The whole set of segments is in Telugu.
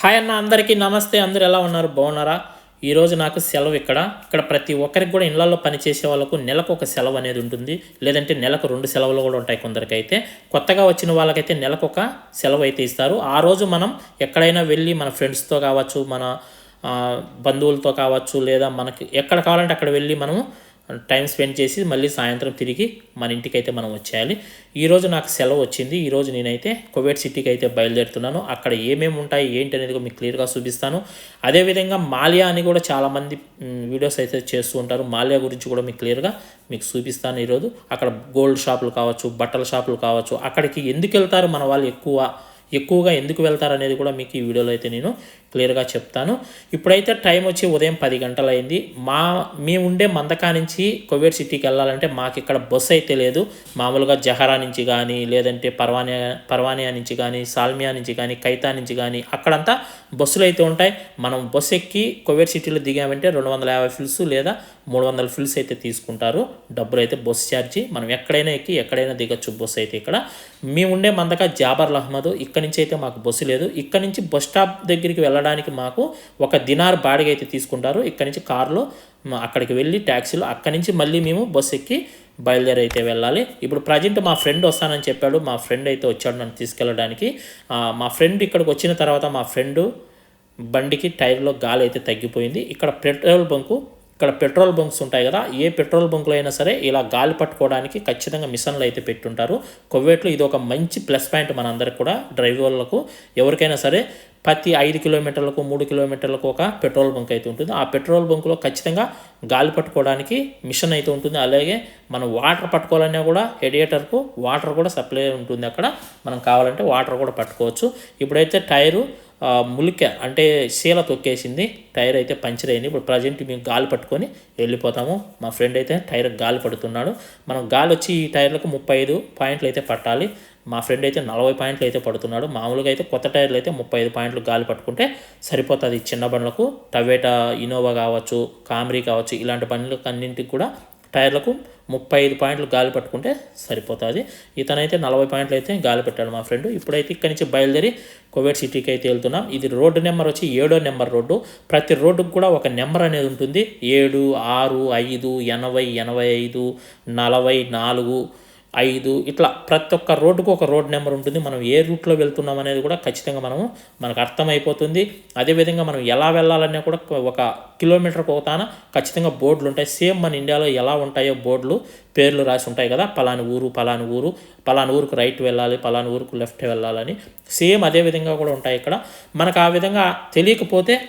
హాయ్ అన్న అందరికీ నమస్తే. అందరు ఎలా ఉన్నారు? బాగున్నారా? ఈరోజు నాకు సెలవు ఇక్కడ. ఇక్కడ ప్రతి ఒక్కరికి కూడా ఇళ్ళలో పనిచేసే వాళ్ళకు నెలకు ఒక సెలవు అనేది ఉంటుంది. లేదంటే నెలకు రెండు సెలవులు కూడా ఉంటాయి కొందరికైతే. కొత్తగా వచ్చిన వాళ్ళకైతే నెలకు ఒక సెలవు అయితే ఇస్తారు. ఆ రోజు మనం ఎక్కడైనా వెళ్ళి మన ఫ్రెండ్స్తో కావచ్చు మన బంధువులతో కావచ్చు లేదా మనకి ఎక్కడ కావాలంటే అక్కడ వెళ్ళి మనము టైం స్పెండ్ చేసి మళ్ళీ సాయంత్రం తిరిగి మన ఇంటికి అయితే మనం వచ్చేయాలి. ఈరోజు నాకు సెలవు వచ్చింది. ఈరోజు నేనైతే కువైట్ సిటీకి అయితే బయలుదేరుతున్నాను. అక్కడ ఏమేమి ఉంటాయి ఏంటి అనేది మీకు క్లియర్గా చూపిస్తాను. అదేవిధంగా మాలియా అని కూడా చాలామంది వీడియోస్ అయితే చేస్తూ ఉంటారు. మాలియా గురించి కూడా మీకు క్లియర్గా మీకు చూపిస్తాను ఈరోజు. అక్కడ గోల్డ్ షాపులు కావచ్చు బట్టల షాపులు కావచ్చు అక్కడికి ఎందుకు వెళ్తారు మన వాళ్ళు ఎక్కువ ఎక్కువగా ఎందుకు వెళ్తారు అనేది కూడా మీకు ఈ వీడియోలో అయితే నేను క్లియర్గా చెప్తాను. ఇప్పుడైతే టైం వచ్చి ఉదయం పది గంటలైంది. మా మేము ఉండే మందకా నుంచి కోవిడ్ సిటీకి వెళ్ళాలంటే మాకు ఇక్కడ బస్సు అయితే లేదు. మామూలుగా జహరా నుంచి కానీ లేదంటే పర్వానియా పర్వానియా నుంచి కానీ సాల్మియా నుంచి కానీ కైతా నుంచి కానీ అక్కడంతా బస్సులు అయితే ఉంటాయి. మనం బస్సు ఎక్కి కోవిడ్ సిటీలో దిగామంటే రెండు వందల యాభై ఫిల్స్ లేదా మూడు వందల ఫిల్స్ అయితే తీసుకుంటారు. డబ్బులు అయితే బస్సు ఛార్జీ. మనం ఎక్కడైనా ఎక్కి ఎక్కడైనా దిగొచ్చు బస్సు అయితే ఇక్కడ. మేము ఉండే మందక జాబర్ అహ్మద్. ఇక్కడ నుంచి అయితే మాకు బస్సు లేదు. ఇక్కడ నుంచి బస్ స్టాప్ దగ్గరికి వెళ్ళాలి వెళ్ళడానికి మాకు ఒక దినార్ బాడిగ అయితే తీసుకుంటారు. ఇక్కడ నుంచి కారులో అక్కడికి వెళ్ళి ట్యాక్సీలో అక్కడి నుంచి మళ్ళీ మేము బస్సు ఎక్కి బయలుదేరి అయితే వెళ్ళాలి. ఇప్పుడు ప్రజెంట్ మా ఫ్రెండ్ వస్తానని చెప్పాడు. మా ఫ్రెండ్ అయితే వచ్చాడు నన్ను తీసుకెళ్ళడానికి. మా ఫ్రెండ్ ఇక్కడికి వచ్చిన తర్వాత మా ఫ్రెండ్ బండికి టైర్లో గాలి అయితే తగ్గిపోయింది. ఇక్కడ పెట్రోల్ బంకు ఇక్కడ పెట్రోల్ బంక్స్ ఉంటాయి కదా ఏ పెట్రోల్ బంకులో అయినా సరే ఇలా గాలి పట్టుకోవడానికి ఖచ్చితంగా మిషన్లు అయితే పెట్టుంటారు. కొవ్వేట్లో ఇది ఒక మంచి ప్లస్ పాయింట్ మనందరికి కూడా డ్రైవర్లకు. ఎవరికైనా సరే ప్రతి ఐదు కిలోమీటర్లకు మూడు కిలోమీటర్లకు ఒక పెట్రోల్ బంక్ అయితే ఉంటుంది. ఆ పెట్రోల్ బంకులో ఖచ్చితంగా గాలి పట్టుకోవడానికి మిషన్ అయితే ఉంటుంది. అలాగే మనం వాటర్ పట్టుకోవాలన్నా కూడా హెడియేటర్కు వాటర్ కూడా సప్లై ఉంటుంది అక్కడ. మనం కావాలంటే వాటర్ కూడా పట్టుకోవచ్చు. ఇప్పుడైతే టైరు ములిక అంటే శీల తొక్కేసింది. టైర్ అయితే పంచర్ అయింది. ఇప్పుడు ప్రజెంట్ మేము గాలి పట్టుకొని వెళ్ళిపోతాము. మా ఫ్రెండ్ అయితే టైర్ గాలి పడుతున్నాడు. మనం గాలి వచ్చి ఈ టైర్లకు ముప్పై ఐదు పాయింట్లు అయితే పట్టాలి. మా ఫ్రెండ్ అయితే నలభై పాయింట్లు అయితే పడుతున్నాడు. మామూలుగా అయితే కొత్త టైర్లు అయితే ముప్పై ఐదు పాయింట్లు గాలి పట్టుకుంటే సరిపోతుంది చిన్న బండ్లకు. టవేటా ఇనోవా కావచ్చు కామ్రీ కావచ్చు ఇలాంటి బండ్లకు అన్నింటికి కూడా టైర్లకు ముప్పై ఐదు పాయింట్లు గాలి పట్టుకుంటే సరిపోతుంది. ఇతనైతే నలభై పాయింట్లు అయితే గాలి పెట్టాడు మా ఫ్రెండ్ ఇప్పుడైతే ఇక్కడి నుంచి బయలుదేరి కోవిడ్ సిటీకి అయితే వెళ్తున్నాం. ఇది రోడ్డు నెంబర్ వచ్చి ఏడో నెంబర్ రోడ్డు. ప్రతి రోడ్డుకు కూడా ఒక నెంబర్ అనేది ఉంటుంది. ఏడు ఆరు ఐదు ఎనభై ఎనభై ఐదు నలభై నాలుగు ఐదు ఇట్లా ప్రతి ఒక్క రోడ్డుకు ఒక రోడ్ నెంబర్ ఉంటుంది. మనం ఏ రూట్లో వెళ్తున్నాం అనేది కూడా ఖచ్చితంగా మనము మనకు అర్థమైపోతుంది. అదేవిధంగా మనం ఎలా వెళ్ళాలనే కూడా ఒక కిలోమీటర్కి ఒకతాన ఖచ్చితంగా బోర్డులు ఉంటాయి. సేమ్ మన ఇండియాలో ఎలా ఉంటాయో బోర్డులు పేర్లు రాసి ఉంటాయి కదా. పలాని ఊరు పలాని ఊరు పలాని ఊరుకు రైట్ వెళ్ళాలి పలాని ఊరుకు లెఫ్ట్ వెళ్ళాలని. సేమ్ అదే విధంగా కూడా ఉంటాయి ఇక్కడ. మనకు ఆ విధంగా తెలియకపోతే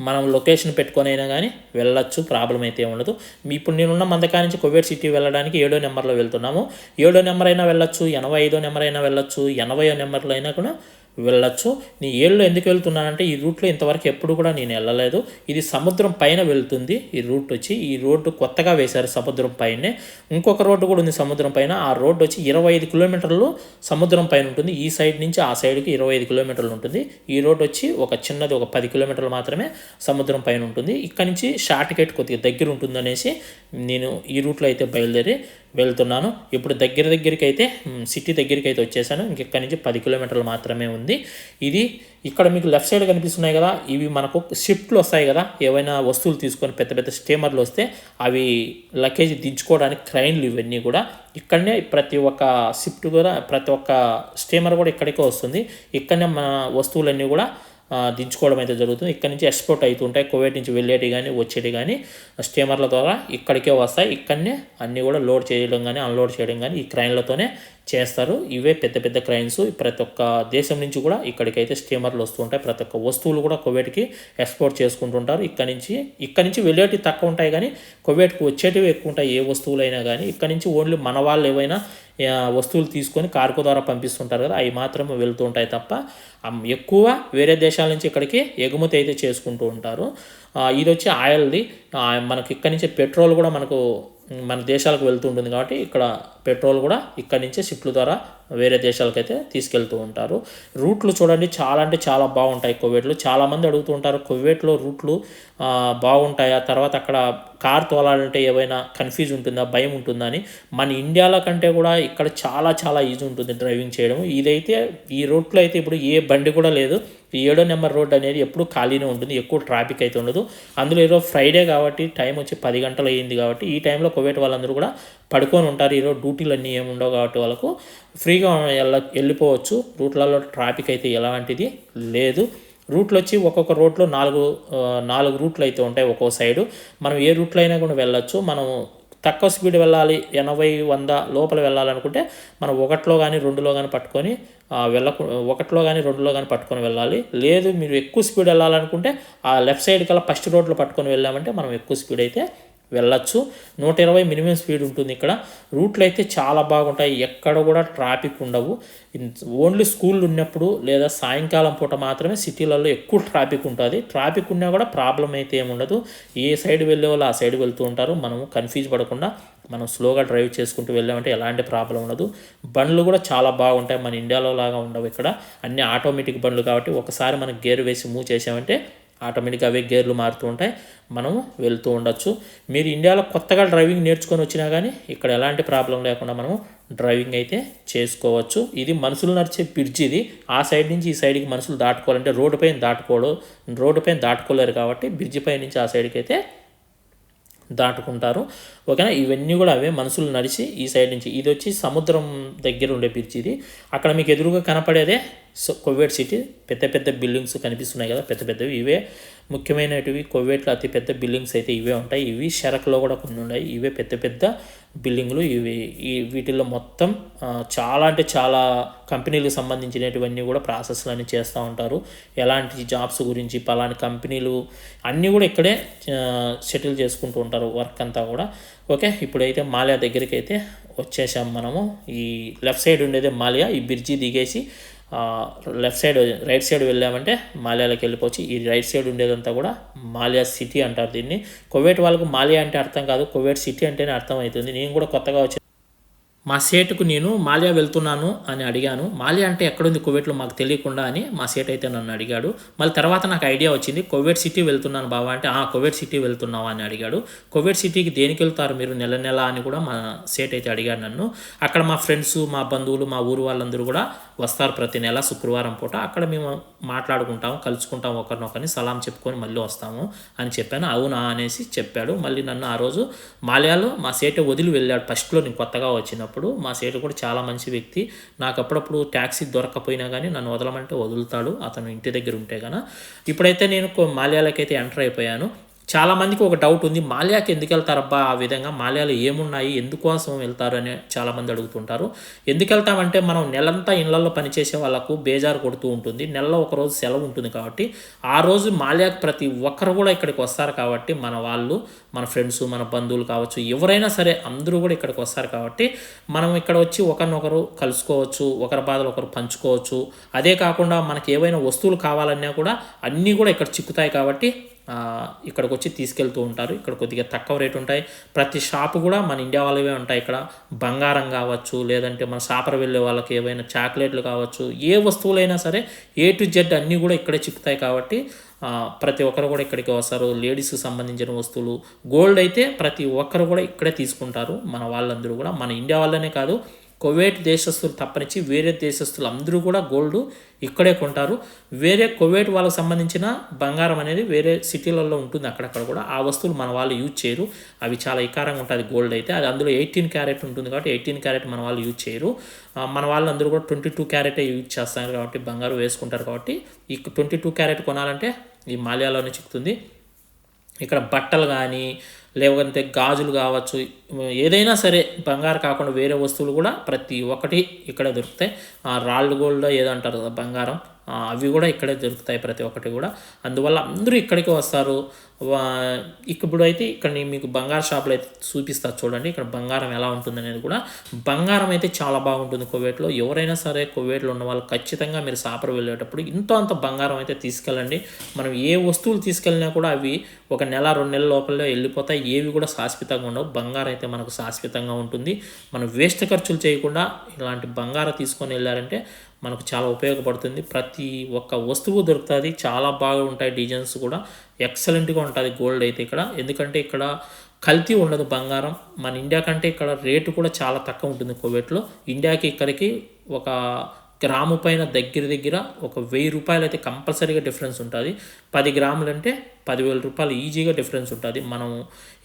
మనం లొకేషన్ పెట్టుకొని అయినా కానీ వెళ్ళొచ్చు ప్రాబ్లం అయితే ఉండదు. మీ ఇప్పుడు నేనున్న మందకా నుంచి కోవిడ్ సిటీ వెళ్ళడానికి ఏడో నెంబర్లో వెళ్తున్నాము. ఏడో నెంబర్ అయినా వెళ్ళొచ్చు ఎనభై ఐదో నెంబర్ అయినా వెళ్ళొచ్చు ఎనభైయో నెంబర్లో అయినా కూడా వెళ్ళొచ్చు. నీ ఏళ్ళు ఎందుకు వెళ్తున్నానంటే ఈ రూట్లో ఇంతవరకు ఎప్పుడు కూడా నేను వెళ్ళలేదు. ఇది సముద్రం పైన వెళ్తుంది ఈ రూట్ వచ్చి. ఈ రోడ్డు కొత్తగా వేశారు సముద్రం పైనే. ఇంకొక రోడ్డు కూడా ఉంది సముద్రం పైన. ఆ రోడ్డు వచ్చి ఇరవై ఐదు కిలోమీటర్లు సముద్రం పైన ఉంటుంది. ఈ సైడ్ నుంచి ఆ సైడ్కి ఇరవై ఐదు కిలోమీటర్లు ఉంటుంది. ఈ రోడ్డు వచ్చి ఒక చిన్నది ఒక పది కిలోమీటర్లు మాత్రమే సముద్రం పైన ఉంటుంది. ఇక్కడ నుంచి షార్ట్ కట్ కొద్దిగా దగ్గర ఉంటుంది అనేసి నేను ఈ రూట్లో అయితే బయలుదేరి వెళ్తున్నాను. ఇప్పుడు దగ్గర దగ్గరికి అయితే సిటీ దగ్గరికి అయితే వచ్చేసాను. ఇంకెక్కడి నుంచి పది కిలోమీటర్లు మాత్రమే ఉంది. ఇది ఇక్కడ మీకు లెఫ్ట్ సైడ్ కనిపిస్తున్నాయి కదా ఇవి మనకు షిఫ్ట్లు వస్తాయి కదా. ఏవైనా వస్తువులు తీసుకొని పెద్ద పెద్ద స్టీమర్లు వస్తే అవి లగేజ్ దించుకోవడానికి క్రైన్లు ఇవన్నీ కూడా. ఇక్కడనే ప్రతి ఒక్క షిఫ్ట్ కూడా ప్రతి ఒక్క స్టీమర్ కూడా ఇక్కడికే వస్తుంది. ఇక్కడనే మన వస్తువులన్నీ కూడా దించుకోవడం అయితే జరుగుతుంది. ఇక్కడ నుంచి ఎక్స్పోర్ట్ అవుతుంటాయి. కువైట్ నుంచి వెళ్ళేటి కానీ వచ్చేటి కానీ స్టీమర్ల ద్వారా ఇక్కడికే వస్తాయి. ఇక్కడనే అన్నీ కూడా లోడ్ చేయడం కానీ అన్లోడ్ చేయడం కానీ ఈ క్రైన్లతోనే చేస్తారు. ఇవే పెద్ద పెద్ద క్రైన్స్ ప్రతి ఒక్క దేశం నుంచి కూడా ఇక్కడికైతే స్టీమర్లు వస్తుంటాయి. ప్రతి ఒక్క వస్తువులు కూడా కువైట్కి ఎక్స్పోర్ట్ చేసుకుంటుంటారు. ఇక్కడ నుంచి ఇక్కడ నుంచి వెళ్ళేటివి తక్కువ ఉంటాయి కానీ కువైట్కి వచ్చేటివి ఎక్కువ ఉంటాయి. ఏ వస్తువులైనా కానీ ఇక్కడ నుంచి ఓన్లీ మన వాళ్ళు ఏవైనా వస్తువులు తీసుకొని కార్గో ద్వారా పంపిస్తుంటారు కదా అవి మాత్రం వెళ్తూ ఉంటాయి తప్ప ఎక్కువ వేరే దేశాల నుంచి ఇక్కడికి ఎగుమతి అయితే చేసుకుంటూ ఉంటారు. ఇది వచ్చి ఆయిల్ది. మనకి ఇక్కడి నుంచి పెట్రోల్ కూడా మనకు మన దేశాలకు వెళ్తూ ఉంటుంది కాబట్టి ఇక్కడ పెట్రోల్ కూడా ఇక్కడి నుంచే షిప్ల ద్వారా వేరే దేశాలకైతే తీసుకెళ్తూ ఉంటారు. రూట్లు చూడండి చాలా అంటే చాలా బాగుంటాయి కువైట్లో. చాలామంది అడుగుతూ ఉంటారు కువైట్లో రూట్లు ఆ, బాగుంటాయా? తర్వాత అక్కడ కార్ తోలాలంటే ఏమైనా కన్ఫ్యూజ్ ఉంటుందా భయం ఉంటుందా అని. మన ఇండియాలో కంటే కూడా ఇక్కడ చాలా చాలా ఈజీ ఉంటుంది డ్రైవింగ్ చేయడం ఇదైతే ఈ రూట్లో అయితే ఇప్పుడు ఏ బండి కూడా లేదు. ఈ ఏడో నెంబర్ రోడ్ అనేది ఎప్పుడు ఖాళీనే ఉంటుంది. ఎక్కువ ట్రాఫిక్ అయితే ఉండదు. అందులో ఈరోజు ఫ్రైడే కాబట్టి టైం వచ్చి పది గంటలు అయ్యింది కాబట్టి ఈ టైంలో కువైట్ వాళ్ళందరూ కూడా పడుకొని ఉంటారు. ఈరోజు డ్యూటీలు అన్నీ ఏమి ఉండవు కాబట్టి వాళ్ళకు ఫ్రీగా వెళ్ళ వెళ్ళిపోవచ్చు రూట్లలో ట్రాఫిక్ అయితే ఎలాంటిది లేదు. రూట్లు వచ్చి ఒక్కొక్క రూట్లో నాలుగు నాలుగు రూట్లు అయితే ఉంటాయి ఒక్కో సైడు మనం ఏ రూట్లో అయినా కూడా వెళ్ళొచ్చు. మనం తక్కువ స్పీడ్ వెళ్ళాలి ఎనభై వంద లోపల వెళ్ళాలనుకుంటే మనం ఒకటిలో కానీ రెండులో కానీ పట్టుకొని వెళ్ళకు ఒకటిలో కానీ రెండులో కానీ పట్టుకొని వెళ్ళాలి. లేదు మీరు ఎక్కువ స్పీడ్ వెళ్ళాలనుకుంటే ఆ లెఫ్ట్ సైడ్ కల్లా ఫస్ట్ రోడ్లో పట్టుకొని వెళ్ళామంటే మనం ఎక్కువ స్పీడ్ అయితే వెళ్ళొచ్చు. నూట ఇరవై మినిమం స్పీడ్ ఉంటుంది ఇక్కడ. రూట్లు అయితే చాలా బాగుంటాయి. ఎక్కడ కూడా ట్రాఫిక్ ఉండవు. ఓన్లీ స్కూల్ ఉన్నప్పుడు లేదా సాయంకాలం పూట మాత్రమే సిటీలలో ఎక్కువ ట్రాఫిక్ ఉంటుంది. ట్రాఫిక్ ఉన్నా కూడా ప్రాబ్లం అయితే ఏముండదు ఏ సైడ్ వెళ్ళే వాళ్ళు ఆ సైడ్ వెళ్తూ ఉంటారు. మనము కన్ఫ్యూజ్ పడకుండా మనం స్లోగా డ్రైవ్ చేసుకుంటూ వెళ్ళామంటే ఎలాంటి ప్రాబ్లం ఉండదు. బండ్లు కూడా చాలా బాగుంటాయి. మన ఇండియాలో లాగా ఉండవు ఇక్కడ. అన్ని ఆటోమేటిక్ బండ్లు కాబట్టి ఒకసారి మనం గేర్ వేసి మూవ్ చేసామంటే ఆటోమేటిక్గా అవే గేర్లు మారుతూ ఉంటాయి. మనము వెళ్తూ ఉండొచ్చు. మీరు ఇండియాలో కొత్తగా డ్రైవింగ్ నేర్చుకొని వచ్చినా కానీ ఇక్కడ ఎలాంటి ప్రాబ్లం లేకుండా మనము డ్రైవింగ్ అయితే చేసుకోవచ్చు. ఇది మనుషులు నడిచే బ్రిడ్జ్ ఇది. ఆ సైడ్ నుంచి ఈ సైడ్కి మనుషులు దాటుకోవాలంటే రోడ్డు పైన దాటుకోడు రోడ్డు పైన దాటుకోలేరు కాబట్టి బ్రిడ్జ్ పై నుంచి ఆ సైడ్కి అయితే దాటుకుంటారు. ఓకేనా? ఇవన్నీ కూడా అవే మనుషులు నడిచి ఈ సైడ్ నుంచి. ఇది వచ్చి సముద్రం దగ్గర ఉండే బ్రిడ్జ్ ఇది. అక్కడ మీకు ఎదురుగా కనపడేదే సో- కోవేట్ సిటీ పెద్ద పెద్ద బిల్డింగ్స్ కనిపిస్తున్నాయి కదా పెద్ద పెద్దవి ఇవే. ముఖ్యమైనటివి కోవేట్లో అతి పెద్ద బిల్డింగ్స్ అయితే ఇవే ఉంటాయి. ఇవి షరక్లో కూడా కొన్ని ఉన్నాయి. ఇవే పెద్ద పెద్ద బిల్డింగ్లు. ఇవి ఈ వీటిల్లో మొత్తం చాలా అంటే చాలా కంపెనీలకు సంబంధించినటువన్నీ కూడా ప్రాసెస్లు అన్నీ చేస్తూ ఉంటారు. ఎలాంటి జాబ్స్ గురించి పలాని కంపెనీలు అన్నీ కూడా ఇక్కడే సెటిల్ చేసుకుంటూ ఉంటారు వర్క్ అంతా కూడా. ఓకే ఇప్పుడైతే మాల్యా దగ్గరికి అయితే వచ్చేసాం మనము. ఈ లెఫ్ట్ సైడ్ ఉండేదే మాల్యా. ఈ బ్రిడ్జి దిగేసి లెఫ్ట్ సైడ్ రైట్ సైడ్ వెళ్ళామంటే మాల్యాలోకి వెళ్ళిపోవచ్చు. ఈ రైట్ సైడ్ ఉండేదంతా కూడా మాల్యా సిటీ అంటారు దీన్ని. కువైట్ వాళ్ళకు మాల్యా అంటే అర్థం కాదు. కువైట్ సిటీ అంటేనే అర్థం అవుతుంది నేను కూడా కొత్తగా వచ్చి మా సేటుకు నేను మాల్యా వెళ్తున్నాను అని అడిగాను. మాల్యా అంటే ఎక్కడుంది కువైట్లో మాకు తెలియకుండా అని మా సేట్ అయితే నన్ను అడిగాడు. మళ్ళీ తర్వాత నాకు ఐడియా వచ్చింది కువైట్ సిటీ వెళ్తున్నాను బావా అంటే ఆ కువైట్ సిటీ వెళ్తున్నావా అని అడిగాడు. కువైట్ సిటీకి దేనికి వెళ్తారు మీరు నెల నెల అని కూడా మా సేట్ అయితే అడిగాడు నన్ను. అక్కడ మా ఫ్రెండ్స్ మా బంధువులు మా ఊరు వాళ్ళందరూ కూడా వస్తారు ప్రతి నెల శుక్రవారం పూట. అక్కడ మేము మాట్లాడుకుంటాము కలుసుకుంటాము ఒకరినొకరిని సలాం చెప్పుకొని మళ్ళీ వస్తాము అని చెప్పాను. అవునా అనేసి చెప్పాడు. మళ్ళీ నన్ను ఆ రోజు మాల్యాలో మా సేట వదిలి వెళ్ళాడు. ఫస్ట్లో నేను కొత్తగా వచ్చినప్పుడు మా సేటు కూడా చాలా మంచి వ్యక్తి. నాకు అప్పుడప్పుడు ట్యాక్సీ దొరకకపోయినా కానీ నన్ను వదలమంటే వదులుతాడు. అతను ఇంటి దగ్గర ఉంటే కనుక ఇప్పుడైతే నేను మాల్యాలకైతే అయితే ఎంటర్ అయిపోయాను. చాలామందికి ఒక డౌట్ ఉంది మాల్యాకి ఎందుకు వెళ్తారబ్బా? ఆ విధంగా మాల్యాలు ఏమున్నాయి? ఎందుకోసం వెళ్తారు? అని చాలామంది అడుగుతుంటారు. ఎందుకు వెళ్తామంటే మనం నెలంతా ఇళ్ళలో పనిచేసే వాళ్ళకు బేజారు కొడుతూ ఉంటుంది. నెలలో ఒక రోజు సెలవు ఉంటుంది కాబట్టి ఆ రోజు మాల్యాకి ప్రతి ఒక్కరు కూడా ఇక్కడికి వస్తారు కాబట్టి మన వాళ్ళు మన ఫ్రెండ్స్ మన బంధువులు కావచ్చు ఎవరైనా సరే అందరూ కూడా ఇక్కడికి వస్తారు కాబట్టి మనం ఇక్కడ వచ్చి ఒకరినొకరు కలుసుకోవచ్చు ఒకరి బాధలు ఒకరు పంచుకోవచ్చు. అదే కాకుండా మనకి ఏవైనా వస్తువులు కావాలన్నా కూడా అన్నీ కూడా ఇక్కడ చిక్కుతాయి కాబట్టి ఇక్కడికి వచ్చి తీసుకెళ్తూ ఉంటారు. ఇక్కడ కొద్దిగా తక్కువ రేటు ఉంటాయి. ప్రతి షాపు కూడా మన ఇండియా వాళ్ళవే ఉంటాయి. ఇక్కడ బంగారం కావచ్చు లేదంటే మన షాపర్ వెళ్ళే వాళ్ళకి ఏవైనా చాక్లెట్లు కావచ్చు ఏ వస్తువులైనా సరే ఏ టు జెడ్ అన్నీ కూడా ఇక్కడే చిక్కుతాయి కాబట్టి ప్రతి ఒక్కరు కూడా ఇక్కడికి వస్తారు. లేడీస్కి సంబంధించిన వస్తువులు. గోల్డ్ అయితే ప్రతి ఒక్కరు కూడా ఇక్కడే తీసుకుంటారు. మన వాళ్ళందరూ కూడా. మన ఇండియా వాళ్ళనే కాదు కువైట్ దేశస్తులు తప్పనిచ్చి వేరే దేశస్తులు అందరూ కూడా గోల్డ్ ఇక్కడే కొంటారు. వేరే కువైట్ వాళ్ళకి సంబంధించిన బంగారం అనేది వేరే సిటీలలో ఉంటుంది. అక్కడక్కడ కూడా ఆ వస్తువులు మన వాళ్ళు యూజ్ చేయరు. అవి చాలా ఇకారంగా ఉంటుంది గోల్డ్ అయితే అది అందులో ఎయిటీన్ క్యారెట్ ఉంటుంది కాబట్టి ఎయిటీన్ క్యారెట్ మన వాళ్ళు యూజ్ చేయరు. మన వాళ్ళు అందరూ కూడా ట్వంటీ టూ క్యారెటే యూజ్ చేస్తారు కాబట్టి బంగారు వేసుకుంటారు కాబట్టి ఈ ట్వంటీ టూ క్యారెట్ కొనాలంటే ఈ మాల్యాలోనే చిక్కుతుంది. ఇక్కడ బట్టలు కానీ లేకపోతే గాజులు కావచ్చు ఏదైనా సరే బంగారు కాకుండా వేరే వస్తువులు కూడా ప్రతి ఒక్కటి ఇక్కడ దొరుకుతాయి. ఆ రాళ్ళు గోల్డ్ ఏదో అంటారు కదా బంగారం? అవి కూడా ఇక్కడే దొరుకుతాయి ప్రతి ఒక్కటి కూడా. అందువల్ల అందరూ ఇక్కడికి వస్తారు. వా- ఇప్పుడు అయితే ఇక్కడ నేను మీకు బంగారు షాపులు అయితే చూపిస్తా చూడండి. ఇక్కడ బంగారం ఎలా ఉంటుంది అనేది కూడా. బంగారం అయితే చాలా బాగుంటుంది కువైట్లో. ఎవరైనా సరే కువైట్లో ఉన్న వాళ్ళు ఖచ్చితంగా మీరు సాపర్ వెళ్ళేటప్పుడు ఇంతో అంత బంగారం అయితే తీసుకెళ్ళండి. మనం ఏ వస్తువులు తీసుకెళ్ళినా కూడా అవి ఒక నెల రెండు నెలల లోపలే వెళ్ళిపోతాయి. ఏవి కూడా శాశ్వతంగా ఉండవు. బంగారం అయితే మనకు శాశ్వతంగా ఉంటుంది. మనం వేస్ట్ ఖర్చులు చేయకుండా ఇలాంటి బంగారం తీసుకొని వెళ్ళారంటే మనకు చాలా ఉపయోగపడుతుంది. ప్రతి ఒక్క వస్తువు దొరుకుతుంది. చాలా బాగా ఉంటాయి డిజైన్స్ కూడా. ఎక్సలెంట్గా ఉంటుంది గోల్డ్ అయితే ఇక్కడ. ఎందుకంటే ఇక్కడ కల్తీ ఉండదు బంగారం. మన ఇండియా కంటే ఇక్కడ రేటు కూడా చాలా తక్కువ ఉంటుంది కువైట్లో. ఇండియాకి ఇక్కడికి ఒక గ్రాము పైన దగ్గర దగ్గర ఒక వెయ్యి రూపాయలు అయితే కంపల్సరీగా డిఫరెన్స్ ఉంటుంది. పది గ్రాములు అంటే పదివేల రూపాయలు ఈజీగా డిఫరెన్స్ ఉంటుంది. మనం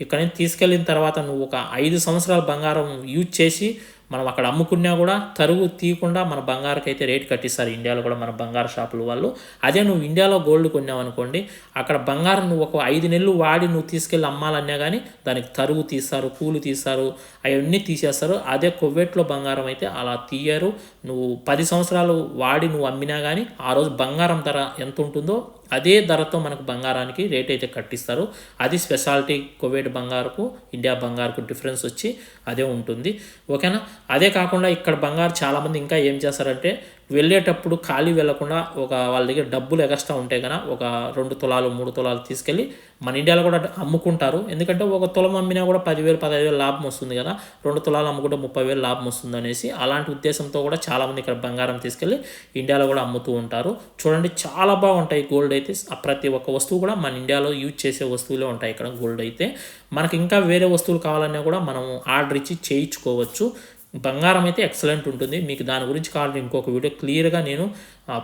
ఇక్కడ నుంచి తీసుకెళ్ళిన తర్వాత నువ్వు ఒక ఐదు సంవత్సరాల బంగారం యూజ్ చేసి మనం అక్కడ అమ్ముకున్నా కూడా తరుగు తీయకుండా మన బంగారుకి అయితే రేట్ కట్టిస్తారు ఇండియాలో కూడా మన బంగారు షాపుల వాళ్ళు. అదే నువ్వు ఇండియాలో గోల్డ్ కొన్నావు అనుకోండి అక్కడ బంగారం నువ్వు ఒక ఐదు నెలలు వాడి నువ్వు తీసుకెళ్ళి అమ్మాలన్నా కానీ దానికి తరుగు తీస్తారు పూలు తీస్తారు అవన్నీ తీసేస్తారు. అదే కువైట్లో బంగారం అయితే అలా తీయరు. నువ్వు పది సంవత్సరాలు వాడి నువ్వు అమ్మినా కానీ ఆ రోజు బంగారం ధర ఎంత ఉంటుందో అదే ధరతో మనకు బంగారానికి రేట్ అయితే కట్టిస్తారు. అది స్పెషాలిటీ కోవిడ్ బంగారుకు ఇండియా బంగారుకు డిఫరెన్స్ వచ్చి అదే ఉంటుంది. ఓకేనా? అదే కాకుండా ఇక్కడ బంగారు చాలామంది ఇంకా ఏం చేస్తారంటే వెళ్ళేటప్పుడు ఖాళీ వెళ్ళకుండా ఒక వాళ్ళ దగ్గర డబ్బులు ఎగస్ట్రా ఉంటే కనుక ఒక రెండు తులాలు మూడు తులాలు తీసుకెళ్ళి మన ఇండియాలో కూడా అమ్ముకుంటారు. ఎందుకంటే ఒక తులం అమ్మినా కూడా పదివేలు పదహైదు వేలు లాభం వస్తుంది కదా. రెండు తులాలు అమ్ముకుంటే ముప్పై వేలు లాభం వస్తుంది అనేసి అలాంటి ఉద్దేశంతో కూడా చాలామంది ఇక్కడ బంగారం తీసుకెళ్ళి ఇండియాలో కూడా అమ్ముతూ ఉంటారు. చూడండి చాలా బాగుంటాయి గోల్డ్ అయితే. ప్రతి ఒక్క వస్తువు కూడా మన ఇండియాలో యూజ్ చేసే వస్తువులే ఉంటాయి ఇక్కడ గోల్డ్ అయితే. మనకి ఇంకా వేరే వస్తువులు కావాలన్నా కూడా మనం ఆర్డర్ ఇచ్చి చేయించుకోవచ్చు. బంగారం అయితే ఎక్సలెంట్ ఉంటుంది. మీకు దాని గురించి కావాలంటే ఇంకొక వీడియో క్లియర్గా నేను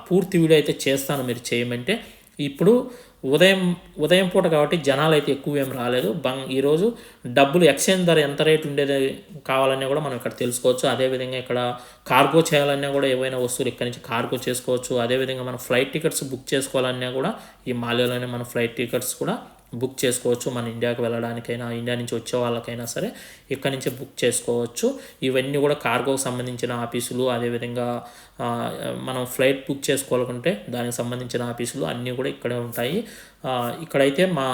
పూర్తి వీడియో అయితే చేస్తాను మీరు చేయమంటే. ఇప్పుడు ఉదయం ఉదయం పూట కాబట్టి జనాలు అయితే ఎక్కువ ఏం రాలేదు. బంగ్ ఈరోజు డబ్బులు ఎక్స్చేంజ్ ధర ఎంత రేట్ ఉండేది కావాలన్నా కూడా మనం ఇక్కడ తెలుసుకోవచ్చు. అదేవిధంగా ఇక్కడ కార్గో చేయాలన్నా కూడా ఏవైనా వస్తువులు ఇక్కడి నుంచి కార్గో చేసుకోవచ్చు. అదేవిధంగా మనం ఫ్లైట్ టికెట్స్ బుక్ చేసుకోవాలన్నా కూడా ఈ మాల్యాలోనే మన ఫ్లైట్ టికెట్స్ కూడా బుక్ చేసుకోవచ్చు మన ఇండియాకి వెళ్ళడానికైనా ఇండియా నుంచి వచ్చే వాళ్ళకైనా సరే ఇక్కడ నుంచే బుక్ చేసుకోవచ్చు. ఇవన్నీ కూడా కార్గోకి సంబంధించిన ఆఫీసులు అదేవిధంగా మనం ఫ్లైట్ బుక్ చేసుకోవాలనుకుంటే దానికి సంబంధించిన ఆఫీసులు అన్నీ కూడా ఇక్కడే ఉంటాయి. ఇక్కడైతే మా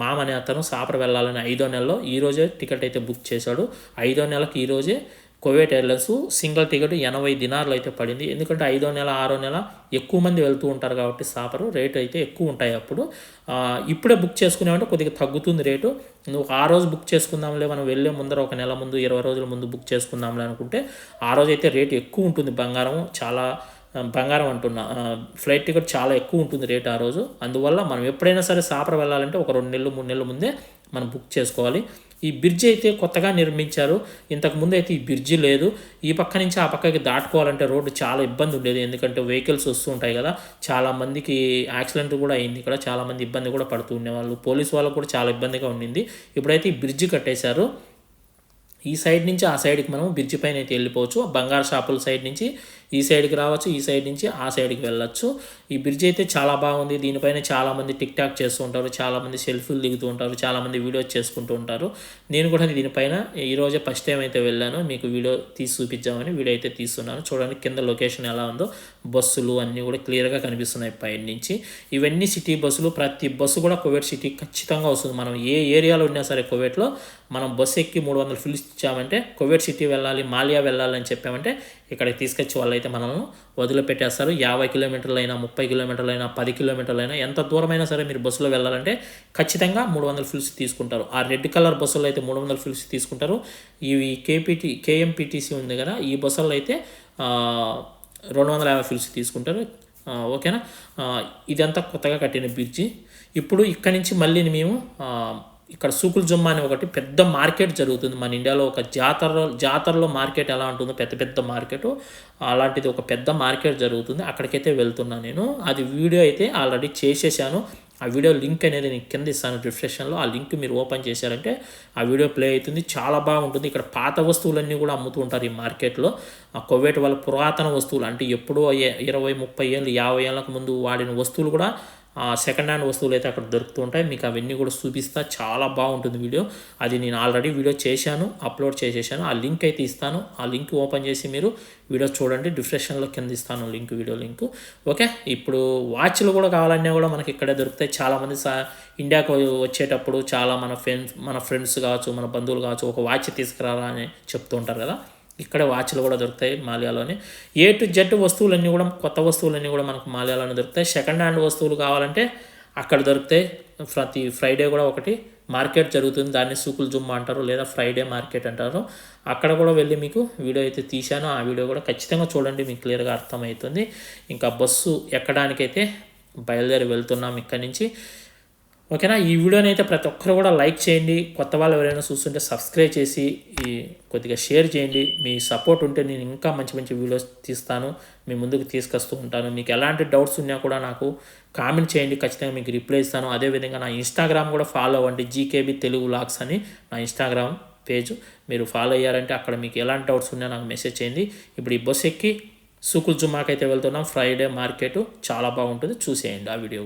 మామ అనే అతను సాపర వెళ్ళాలని ఐదో నెలలో ఈరోజే టికెట్ అయితే బుక్ చేశాడు. ఐదో నెలకి ఈరోజే కోవేట్ ఎయిర్లైన్స్ సింగిల్ టికెట్ ఎనభై దినార్లు అయితే పడింది. ఎందుకంటే ఐదో నెల ఆరో నెల ఎక్కువ మంది వెళ్తూ ఉంటారు కాబట్టి సాపరు. రేట్ అయితే ఎక్కువ ఉంటాయి అప్పుడు. ఇప్పుడే బుక్ చేసుకునేవంటే కొద్దిగా తగ్గుతుంది రేటు. నువ్వు ఆ రోజు బుక్ చేసుకుందాంలే మనం వెళ్ళే ముందర ఒక నెల ముందు ఇరవై రోజుల ముందు బుక్ చేసుకుందాంలే అనుకుంటే ఆ రోజు అయితే రేటు ఎక్కువ ఉంటుంది బంగారం. చాలా బంగారం అంటున్నా. ఫ్లైట్ టికెట్ చాలా ఎక్కువ ఉంటుంది రేట్ ఆ రోజు. అందువల్ల మనం ఎప్పుడైనా సరే సాపర వెళ్ళాలంటే ఒక రెండు నెలలు మూడు నెలల ముందే మనం బుక్ చేసుకోవాలి. ఈ బ్రిడ్జి అయితే కొత్తగా నిర్మించారు. ఇంతకు ముందు అయితే ఈ బ్రిడ్జి లేదు. ఈ పక్క నుంచి ఆ పక్కకి దాటుకోవాలంటే రోడ్డు చాలా ఇబ్బంది ఉండేది. ఎందుకంటే వెహికల్స్ వస్తూ ఉంటాయి కదా. చాలామందికి యాక్సిడెంట్ కూడా అయింది ఇక్కడ. చాలామంది ఇబ్బంది కూడా పడుతూ ఉండేవాళ్ళు. పోలీస్ వాళ్ళకు కూడా చాలా ఇబ్బందిగా ఉండింది. ఇప్పుడైతే ఈ బ్రిడ్జి కట్టేశారు. ఈ సైడ్ నుంచి ఆ సైడ్కి మనం బ్రిడ్జి పైన అయితే వెళ్ళిపోవచ్చు. బంగారు షాపుల సైడ్ నుంచి ఈ సైడ్కి రావచ్చు ఈ సైడ్ నుంచి ఆ సైడ్కి వెళ్ళొచ్చు. ఈ బ్రిడ్జ్ అయితే చాలా బాగుంది. దీనిపైన చాలామంది టిక్ టాక్ చేస్తూ ఉంటారు చాలామంది సెల్ఫీలు దిగుతూ ఉంటారు చాలామంది వీడియోస్ చేసుకుంటూ ఉంటారు. నేను కూడా దీనిపైన ఈరోజే ఫస్ట్ టైం అయితే వెళ్ళాను. మీకు వీడియో తీసి చూపించామని వీడియో అయితే తీస్తున్నాను. చూడండి కింద లొకేషన్ ఎలా ఉందో బస్సులు అన్నీ కూడా క్లియర్గా కనిపిస్తున్నాయి పైన నుంచి. ఇవన్నీ సిటీ బస్సులు ప్రతి బస్సు కూడా కువైట్ సిటీ ఖచ్చితంగా వస్తుంది. మనం ఏ ఏరియాలో ఉన్నా సరే కువైట్లో మనం బస్సు ఎక్కి మూడు వందలు ఫిల్స్ ఇచ్చామంటే కువైట్ సిటీ వెళ్ళాలి మాలియా వెళ్ళాలని చెప్పామంటే ఇక్కడికి తీసుకొచ్చి వాళ్ళైతే మనల్ని వదిలిపెట్టేస్తారు. యాభై కిలోమీటర్లైనా ముప్పై కిలోమీటర్లైనా పది కిలోమీటర్లైనా ఎంత దూరమైనా సరే మీరు బస్సులో వెళ్ళాలంటే ఖచ్చితంగా మూడు వందల ఫిల్స్ తీసుకుంటారు. ఆ రెడ్ కలర్ బస్సుల్లో అయితే మూడు వందల ఫిల్స్ తీసుకుంటారు. ఇవి కేపీటీ కేఎంపీటీసీ ఉంది కదా ఈ బస్సుల్లో అయితే రెండు వందల యాభై ఫిల్స్ తీసుకుంటారు. ఓకేనా? ఇదంతా కొత్తగా కట్టిన బ్రిడ్జి. ఇప్పుడు ఇక్కడి నుంచి మళ్ళీ మేము ఇక్కడ సూకుల్ జుమ్మా అని ఒకటి పెద్ద మార్కెట్ జరుగుతుంది. మన ఇండియాలో ఒక జాతరలో జాతరలో మార్కెట్ ఎలా ఉంటుందో పెద్ద పెద్ద మార్కెట్. అలాంటిది ఒక పెద్ద మార్కెట్ జరుగుతుంది. అక్కడికైతే వెళ్తున్నా నేను. అది వీడియో అయితే ఆల్రెడీ చేసేసాను. ఆ వీడియో లింక్ అనేది నేను కింద ఇస్తాను డిస్క్రిప్షన్లో. ఆ లింక్ మీరు ఓపెన్ చేశారంటే ఆ వీడియో ప్లే అవుతుంది. చాలా బాగుంటుంది. ఇక్కడ పాత వస్తువులన్నీ కూడా అమ్ముతూ ఉంటారు ఈ మార్కెట్లో. ఆ కొవ్వేటి వాళ్ళ పురాతన వస్తువులు అంటే ఎప్పుడో ఇరవై ముప్పై ఏళ్ళు యాభై ఏళ్ళకు ముందు వాడిన వస్తువులు కూడా సెకండ్ హ్యాండ్ వస్తువులు అయితే అక్కడ దొరుకుతూ ఉంటాయి మీకు అవన్నీ కూడా చూపిస్తా. చాలా బాగుంటుంది వీడియో. అది నేను ఆల్రెడీ వీడియో చేశాను అప్లోడ్ చేసేసాను. ఆ లింక్ అయితే ఇస్తాను. ఆ లింక్ ఓపెన్ చేసి మీరు వీడియో చూడండి. డిస్క్రిప్షన్లో కింద ఇస్తాను లింక్ వీడియో లింక్ ఓకే ఇప్పుడు వాచ్లు కూడా కావాలన్నా కూడా మనకి ఇక్కడే దొరుకుతాయి. చాలామంది సా ఇండియాకు వచ్చేటప్పుడు చాలా మన ఫ్రెండ్స్ మన ఫ్రెండ్స్ కావచ్చు మన బంధువులు కావచ్చు ఒక వాచ్ తీసుకురారా అని చెప్తూ ఉంటారు కదా. ఇక్కడ వాచ్లు కూడా దొరుకుతాయి మాల్యాలోనే. ఏ టు జెడ్ వస్తువులన్నీ కూడా కొత్త వస్తువులన్నీ కూడా మనకు మాల్యాలోనే దొరుకుతాయి. సెకండ్ హ్యాండ్ వస్తువులు కావాలంటే అక్కడ దొరుకుతాయి. ప్రతి ఫ్రైడే కూడా ఒకటి మార్కెట్ జరుగుతుంది. దాన్ని సూకులు జుమ్మా అంటారు లేదా ఫ్రైడే మార్కెట్ అంటారు. అక్కడ కూడా వెళ్ళి మీకు వీడియో అయితే తీశాను. ఆ వీడియో కూడా ఖచ్చితంగా చూడండి మీకు క్లియర్గా అర్థమవుతుంది. ఇంకా బస్సు ఎక్కడానికైతే బయలుదేరి వెళ్తున్నాం ఇక్కడి నుంచి ఓకేనా? ఈ వీడియోని అయితే ప్రతి ఒక్కరు కూడా లైక్ చేయండి. కొత్త వాళ్ళు ఎవరైనా చూస్తుంటే సబ్స్క్రైబ్ చేసి ఈ కొద్దిగా షేర్ చేయండి. మీ సపోర్ట్ ఉంటే నేను ఇంకా మంచి మంచి వీడియోస్ తీస్తాను. మీ ముందుకు తీసుకొస్తూ ఉంటాను. మీకు ఎలాంటి డౌట్స్ ఉన్నా కూడా నాకు కామెంట్ చేయండి. ఖచ్చితంగా మీకు రిప్లై ఇస్తాను. అదేవిధంగా నా ఇన్స్టాగ్రామ్ కూడా ఫాలో అవ్వండి. జీకేబీ తెలుగు లాగ్స్ అని నా ఇన్స్టాగ్రామ్ పేజ్. మీరు ఫాలో అయ్యారంటే అక్కడ మీకు ఎలాంటి డౌట్స్ ఉన్నా నాకు మెసేజ్ చేయండి. ఇప్పుడు ఈ బస్ ఎక్కి సూకుల్ జుమాకైతే వెళ్తున్నాం. Friday market. చాలా బాగుంటుంది. చూసేయండి ఆ వీడియో.